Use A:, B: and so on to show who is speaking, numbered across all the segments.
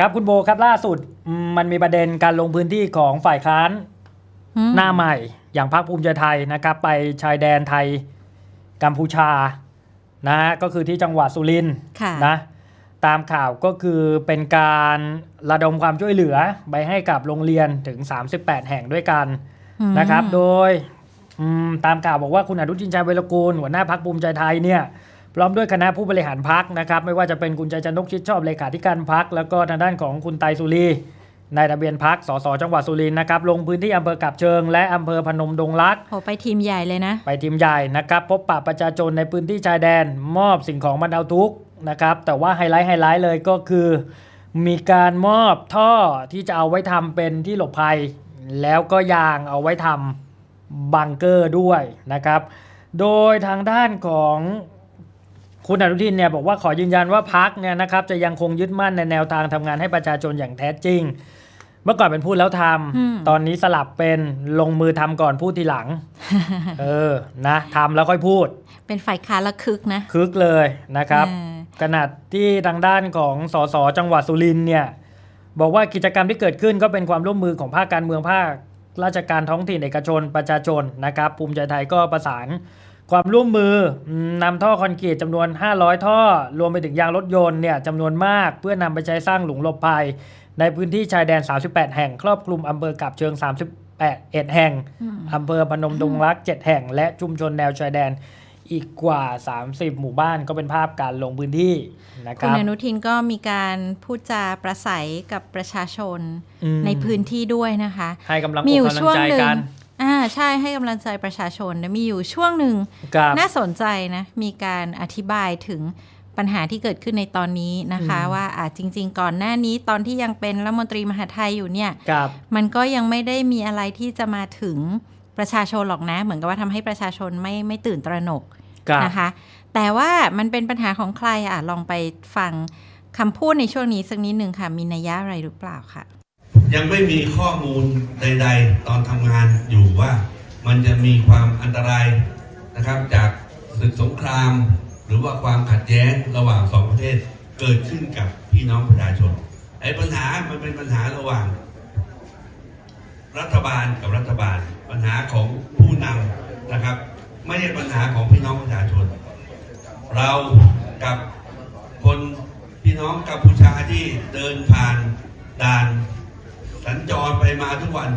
A: ครับคุณโบครับล่าสุดอืมมันมีประเด็นการลงพื้นที่ของฝ่ายค้าน
B: อืม
A: หน้าใหม่ อย่างพรรคภูมิใจไทยนะครับ ไปชายแดนไทยกัมพูชานะฮะก็คือที่จังหวัดสุรินทร์
B: ค่ะ
A: นะตามข่าวก็คือเป็นการระดมความช่วยเหลือไปให้กับโรงเรียนถึง 38 แห่งด้วยกัน
B: อืม
A: นะครับ โดยอืมตามข่าวบอกว่าคุณอนุทินชาญวิรกูลหัวหน้าพักภูมิใจไทยเนี่ย พร้อมด้วยคณะผู้บริหารพักนะครับไม่ว่าจะเป็นคุณใจจันทกชิดชอบเลขาธิการพักแล้วก็ทางด้านของคุณไตรสุรีนายทะเบียนพักสสจังหวัดสุรินทร์นะครับลงพื้นที่อำเภอกับเชิง และอำเภอพนมดงรัก
B: โหไปทีมใหญ่เลยนะ
A: ไปทีมใหญ่นะครับพบปะประชาชนในพื้นที่ชายแดน มอบสิ่งของบรรเทาทุกข์นะครับแต่ว่าไฮไลท์ไฮไลท์เลยก็คือ มีการมอบท่อที่จะเอาไว้ทำเป็นที่หลบภัย แล้วก็ยางเอาไว้ทำบังเกอร์ด้วยนะครับ โดยทางด้านของ คุณอนุทินเนี่ยบอกว่าขอยืนยันว่าพักเนี่ยนะครับจะยังคงยึดมั่นในแนวทางทำงานให้ประชาชนอย่างแท้จริง เมื่อก่อนเป็นพูดแล้วท
B: อืมำ
A: ตอนนี้สลับเป็นลงมือทำก่อนพูดทีหลัง เออนะทำแล้วค่อยพูด
B: เป็นฝ่ายค้านละคึกนะ
A: คึกเลยนะครับ
B: อ่า
A: ขนาดที่ทางด้านของสสจังหวัดสุรินทร์เนี่ยบอกว่ากิจกรรมที่เกิดขึ้นก็เป็นความร่วมมือของภาคการเมืองภาคราชการท้องถิ่นเอกชนประชาชนนะครับ ภูมิใจไทยก็ประสาน ความร่วมมือนำนำท่อคอนกรีตจำนวน 500 ท่อ รวมไปถึงยางรถยนต์เนี่ยจำนวนมาก เพื่อนำไปใช้สร้างหลุมหลบภัย ในพื้นที่ชายแดน 38 แห่ง ครอบคลุมอำเภอกับเชิง31แห่ง
B: อืม
A: อำเภอพนมดงรัก 7 แห่ง และชุมชนแนวชายแดนอีกกว่า 30 หมู่บ้านก็เป็นภาพการลงพื้นที่นะค
B: คุณ
A: รับ
B: อนุทินก็มีการพูดจาประสัยกับประชาชน
A: อืม
B: ในพื้นที่ด้วยนะคะ
A: ให้กำลังอก
B: มีอยู่
A: กำลั
B: ช่วง
A: ใจ
B: หนึ่ง
A: กัน
B: อ่าใช่ให้กำลังใจประชาชนนะมีอยู่ช่วงหนึ่ง
A: กับ
B: น่าสนใจนะ มีการอธิบายถึงปัญหาที่เกิดขึ้นในตอนนี้นะคะ
A: อืม
B: ว่าอ่าจริง ๆ ก่อนหน้านี้ตอนที่ยังเป็นรัฐมนตรีมหาดไทยอยู่เนี่ย
A: กับ
B: มันก็ยังไม่ได้มีอะไรที่จะมาถึงประชาชนหรอกนะ เหมือนกับว่าทำให้ประชาชนไม่ไม่ตื่นตระหนก
A: กับ
B: นะคะ แต่ว่ามันเป็นปัญหาของใครอะลองไปฟังคำพูดในช่วงนี้สักนิดหนึ่งค่ะ มีนัยยะอะไรหรือเปล่าค่ะ
C: ยังไม่มีข้อมูลใด ๆ ตอนทำงานอยู่ว่ามันจะมีความอันตรายนะครับ จากศึกสงคราม หรือว่าความขัดแย้งระหว่างสองประเทศเกิดขึ้นกับพี่น้องประชาชนไอ้ปัญหามันเป็นปัญหาระหว่าง รัฐบาลกับรัฐบาล ปัญหาของผู้นำนะครับ ไม่ใช่ปัญหาของพี่น้องประชาชน เรากับคนพี่น้องกัมพูชาที่เดินผ่านด่าน สัญจรไปมาทุกวัน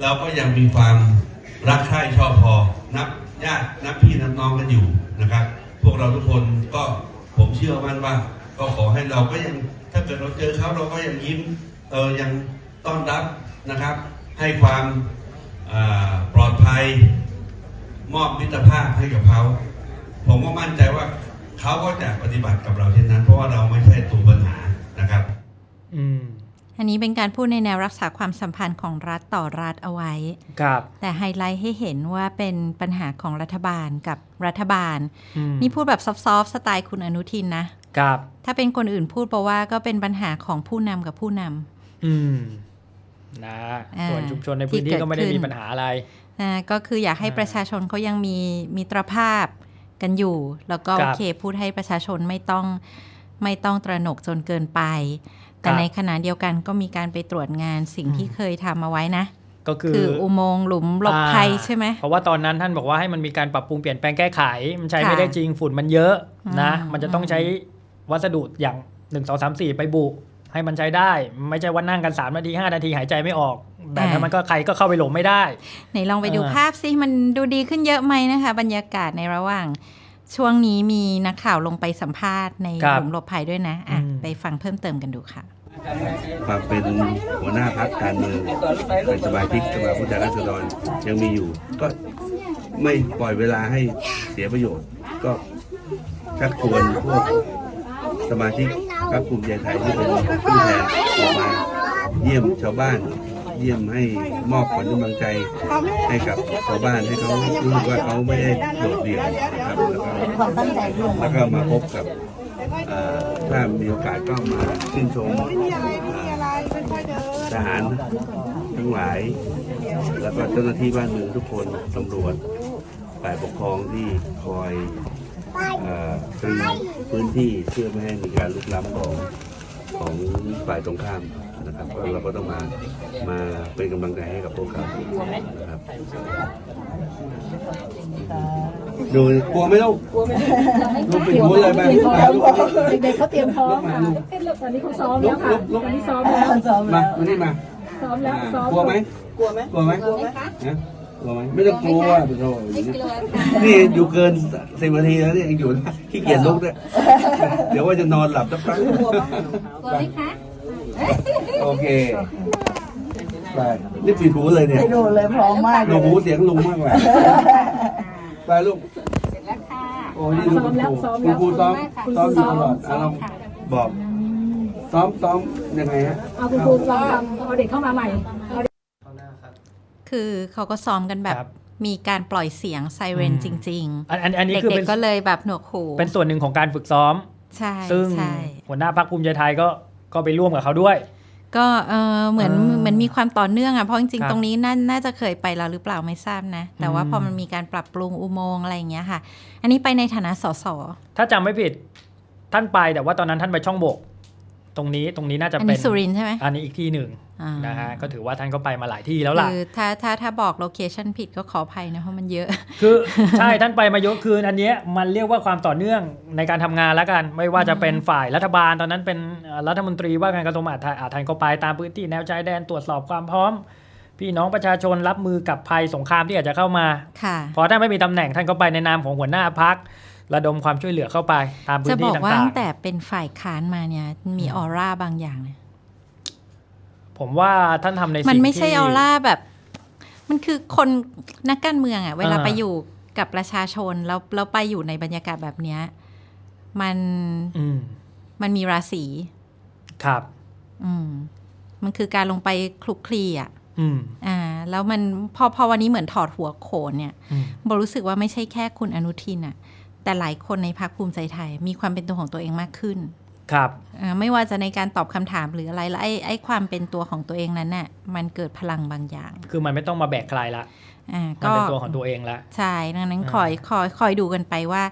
C: เราก็ยังมีความรักใคร่ชอบพอ นับญาตินับพี่นับน้องกันอยู่นะครับ พวกเราทุกคนก็ผมเชื่อมั่นว่า ก็ขอให้เราก็ยังถ้าเกิดเราเจอเขาเราก็ยังยิ้มเออยังต้อนรับนะครับ ให้ความปลอดภัยมอบมิตรภาพให้กับเขาผมก็มั่นใจว่าเขาก็จะปฏิบัติกับเราเช่นนั้น เพราะว่าเราไม่ใช่ตัวปัญหานะครับ
A: อืม
B: อันนี้เป็นการพูดในแนวรักษาความสัมพันธ์ของรัฐต่อรัฐเอาไว้
A: กับ
B: แต่ไฮไลท์ให้เห็นว่าเป็นปัญหาของรัฐบาลกับรัฐบาล
A: อืม
B: นี่พูดแบบซอฟต์ๆสไตล์คุณอนุทินนะ
A: กับ
B: ถ้าเป็นคนอื่นพูดเพราะว่าก็เป็นปัญหาของผู้นำกับผู้นำ
A: อืม นะ
B: อ่า
A: ส่วนชุมชนในพื้น
B: ที่
A: ที่
B: เกิด
A: ก็ไม่ได้
B: ขึ้น
A: มีปัญหาอะไร
B: นะก็คืออยากให้
A: อ่า
B: ประชาชนเขายังมีมิตรภาพกันอยู่ แล้วก็
A: ครั
B: โอบเคพูดให้ประชาชนไม่ต้องไม่ต้องตระหนกจนเกินไป แต่
A: ครับ
B: ในขณะเดียวกันก็มีการไปตรวจงานสิ่ง
A: อืม
B: ที่เคยทำเอาไว้นะ
A: ก็คือ
B: คืออุโมงค์หลุมหลบภัย
A: อ่า
B: ใช่ไหม
A: เพราะว่าตอนนั้นท่านบอกว่าให้มันมีการปรับปรุงเปลี่ยนแปลงแก้ไข มันใช้
B: ค่ะ
A: ไม่ได้จริงฝุ่นมันเยอะนะ
B: อืม
A: มันจะต้องใช้วัสดุอย่าง1 2 3 4ไปบุให้มันใช้ได้ ไม่ใช่ว่านั่งกัน 3 นาที 5 นาทีหายใจไม่ออกแต่ถ้ามันก็ใครก็เข้าไปหลบไม่ได้
B: ไหนลองไปดู
A: เออ
B: ภาพสิมันดูดีขึ้นเยอะไหมนะคะ บรรยากาศในระหว่าง ช่วงนี้มีนักข่าวลงไปสัมภาษณ์ใน
A: ครับ
B: หลุมหลบภัยด้วยนะอะ
A: อืม
B: ไปฟังเพิ่มเติมกันดูค่ะ
D: ความเป็นหัวหน้าพักการเมืองเป็นสมาชิกสภาผู้แทนราษฎรยังมีอยู่ ก็ไม่ปล่อยเวลาให้เสียประโยชน์ ก็ชักชวนพวกสมาชิกพรรคภูมิใจไทยที่เป็นผู้แทนออกมา เยี่ยมชาวบ้าน เยี่ยมให้มอบขวัญกำลังใจให้กับชาวบ้านให้เขารู้สึกว่าเขาไม่ได้โดดเดี่ยวนะครับแล้วก็แล้วก็มาพบกับถ้ามีโอกาสก็มาชื่นชมทหารทั้งหลาย แล้วก็เจ้าหน้าที่บ้านเมืองทุกคนตำรวจฝ่ายปกครองที่คอยตรึงพื้นที่เพื่อไม่ให้มีการลุกล้ำของของฝ่ายตรงข้าม นะครับก็เราก็ต้องมามาเป็นกำลังใจให้กับพวกเขานะครับดูกลัวไหมลูกกลัวไหมลูกปิดหูเลยไปมาลูก
E: เด็กๆเขาเตรียมพร้อมค่ะ
D: ลุก
E: ตอนนี้เขาซ้อม
D: ลุ
E: แล้
D: ก
E: วค่ะ
D: ลุกลุก
E: ตอนนี้ซ้อมแล้ว
D: มาวันนี้มา
E: ซ้อมแล้ว
D: อ่า
E: ซ้อม
D: กลัวไหมกลัวไหมกลัวไหมกลัวไหมนะกลัวไหมไม่ต้องกลัวไปโทษนี่อยู่เกินสิบนาทีแล้วเนี่ยยังอยู่นะขี้เกียจลุกด้วยเดี๋ยวว่าจะนอนหลับสักพักกลัวไหมคะ โอเคไปนี่ปิดหูเลยเนี่ย
F: ไปดูเลยพร้อมมาก
D: หนูหูเสียงลุงมากกว่าไปลูกโอ้นี่ดูคุณครูคุณครูซ้อมซ้อมอยู่ตลอดอะลองบอก ซ้อมซ้อมยังไงฮะ
E: เอาคุณครูลองทำเอาเด็กเข้ามาใหม่เอาเด็ก
B: คือเขาก็ซ้อมกันแบบ
A: ครับ
B: มีการปล่อยเสียงไซเรน
A: อืม
B: จริง
A: อันอันอัน
B: ๆ
A: นี้คือ
B: เด็
A: เป็
B: ก
A: น
B: ๆก็เลยแบบหนวกหู
A: เป็นส่วนหนึ่งของการฝึกซ้อม
B: ใช่
A: ซึ่ง
B: ใช่
A: หัวหน้าพักภูมิใจไทยก็ ก็ไปร่วมกับเขาด้วย
B: ก็เออเหมือน
A: อ่า
B: เหมือนมีความต่อเนื่องอะเพราะจริง
A: ครับ
B: ๆตรงนี้น่าน่าจะเคยไปแล้วหรือเปล่าไม่ทราบนะ แต่ว่า
A: อืม
B: พอมันมีการปรับปรุงอุโมงค์อะไรอย่างเงี้ยค่ะ อันนี้ไปในฐานะสส
A: ถ้าจำไม่ผิดท่านไปแต่ว่าตอนนั้นท่านไปช่องบกต รงนี้ตรงนี้น่าจะ
B: อัน
A: เป็น
B: นี้สุรินทร์ใช่ไหม
A: อันนี้อีกที่หนึ่ง
B: อ่า
A: นะฮะก็ถือว่าท่านก็ไปมาหลายที่แล้วล่ะ
B: คือถ้าถ้าถ้าบอกโลเคชันผิดก็ขออภัยนะเพราะมันเยอะ
A: คือใช่ท่านไปมาเยอะคืนอันเนี้ยมันเรียกว่าความต่อเนื่องในการทำงานแล้วกัน ไม่ว่าจะเป็นฝ่ายรัฐบาล ตอนนั้นเป็นเอ่อรัฐมนตรีว่าการกระทรวงมหาดไทยอ่าท่านก็ไปตามพื้นที่แนวชายแดนตรวจสอบความพร้อม พี่น้องประชาชนรับมือกับภัยสงครามที่อาจจะเข้ามา
B: ค่ะ
A: พอท่านไม่มีตำแหน่งท่านก็ไปในนามของหัวหน้าพัก ระดมความช่วยเหลือเข้าไป ตามพื้
B: จะ
A: น
B: บ
A: ที่
B: อกว่า
A: ต่าง
B: ตั้งแต่เป็นฝ่ายค้านมาเนี่ยมีออร่าบางอย่างนะ
A: ๆผมว่าท่านทำในสิ่ง
B: มันไม่ใช่
A: ที่
B: ออร่าแบบ มันคือคนนักการเมืองอะเวลา
A: อ่า
B: ไปอยู่กับประชาชนแล้วแล้วไปอยู่ในบรรยากาศแบบเนี้ยมัน
A: อืม
B: มันมีราศี
A: ครับ
B: อืม มันคือการลงไปคลุกคลีอะ
A: อืม
B: อ่า แล้วมันพอพอวันนี้เหมือนถอดหัวโขนเนี่ย
A: อืม
B: โบรู้สึกว่าไม่ใช่แค่คุณอนุทินอะ แต่หลายคนในพรรคภูมิใจไทย มีความเป็นตัวของตัวเองมากขึ้น
A: ครับ
B: อ่าไม่ว่าจะในการตอบคำถามหรืออะไรแล้วไอ้ไอ้ความเป็นตัวของตัวเองนั้นน่ะมันเกิดพลังบางอย่าง
A: คือมันไม่ต้องมาแบกใครละ
B: อ่า
A: มัน
B: ก็
A: เป็นตัวของตัวเองละ
B: ใช่ดังนั้น
A: อ่า
B: คอยคอยคอยดูกันไปว่า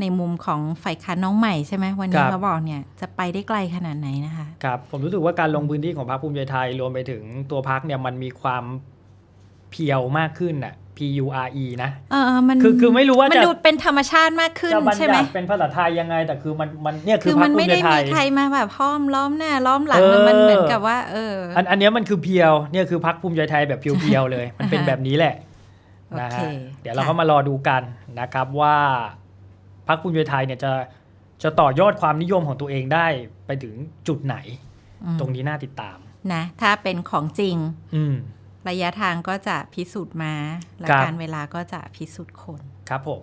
B: ในมุมของฝ่ายค้านน้องใหม่ใช่ไหมวันนี้
A: ครับ
B: เขาบอกเนี่ยจะไปได้ไกลขนาดไหนนะคะ
A: ครับผมรู้สึกว่าการลงพื้นที่ของพรรคภูมิใจไทยรวมไปถึงตัวพรรคเนี่ยมันมีความเพียวมากขึ้นน่ะ P U R E นะ
B: เออมัน
A: คือคือไม่รู้ว่า
B: มัน
A: จะ
B: ดูเป็นธรรมชาติมากขึ้น
A: จะบรร
B: ใช่ไหม
A: ยัติเป็นภาษาไทยยังไง แต่คือมันมันเนี่ยคื
B: คืออ
A: พร
B: มั
A: ร
B: น
A: คภู
B: ไม่
A: มิใจ
B: ได้
A: ไท
B: มี
A: ย
B: ใครมาแบบห้อมล้อมหน้าล้อมหลัง
A: เออ
B: มันมันเหมือนกับว่าเออ
A: อันอันเนี้ยมันคือเพียวเนี่ยคือพรรคภูมิใจไทยแบบเพียวๆเลย มันเป็น
B: อ่าฮะ
A: แบบนี้แหละนะ
B: โอเค
A: ฮะเดี๋ยวเรา
B: ค่ะ
A: ก็มารอดูกันนะครับว่าพรรคภูมิใจไทยเนี่ยจะจะต่อยอดความนิยมของตัวเองได้ไปถึงจุดไหน
B: อืม
A: ตรงนี้น่าติดตาม
B: นะ ถ้าเป็นของจริง
A: อืม
B: ระยะทางก็จะพิสูจน์มาและ
A: ครับ
B: การเวลาก็จะพิสูจน์คน
A: ครับผม